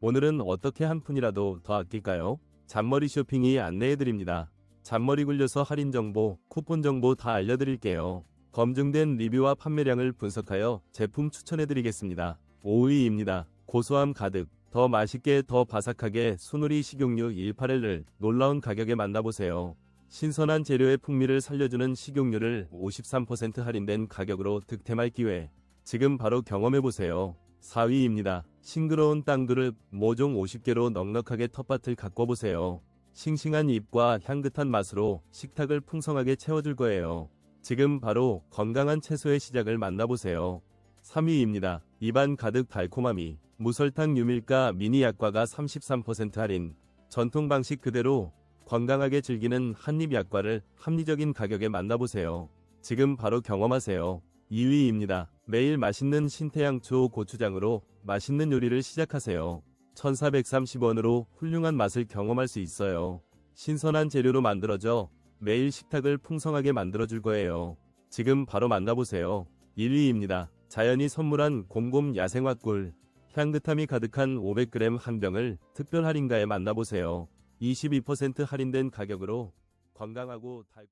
오늘은 어떻게 한 푼이라도 더 아낄까요? 잔머리 쇼핑이 안내해드립니다. 잔머리 굴려서 할인 정보, 쿠폰 정보 다 알려드릴게요. 검증된 리뷰와 판매량을 분석하여 제품 추천해드리겠습니다. 5위입니다. 고소함 가득, 더 맛있게 더 바삭하게 순우리 식용유 18L을 놀라운 가격에 만나보세요. 신선한 재료의 풍미를 살려주는 식용유를 53% 할인된 가격으로 득템할 기회. 지금 바로 경험해보세요. 4위입니다. 싱그러운 땅두릅 모종 50개로 넉넉하게 텃밭을 가꿔보세요. 싱싱한 잎과 향긋한 맛으로 식탁을 풍성하게 채워줄 거예요. 지금 바로 건강한 채소의 시작을 만나보세요. 3위입니다. 입안 가득 달콤함이 무설탕 유밀가 미니 약과가 33% 할인 전통 방식 그대로 건강하게 즐기는 한입 약과를 합리적인 가격에 만나보세요. 지금 바로 경험하세요. 2위입니다. 매일 맛있는 신태양초 고추장으로 맛있는 요리를 시작하세요. 1430원으로 훌륭한 맛을 경험할 수 있어요. 신선한 재료로 만들어져 매일 식탁을 풍성하게 만들어줄 거예요. 지금 바로 만나보세요. 1위입니다. 자연이 선물한 곰곰 야생화 꿀. 향긋함이 가득한 500g 한 병을 특별 할인가에 만나보세요. 22% 할인된 가격으로 건강하고 달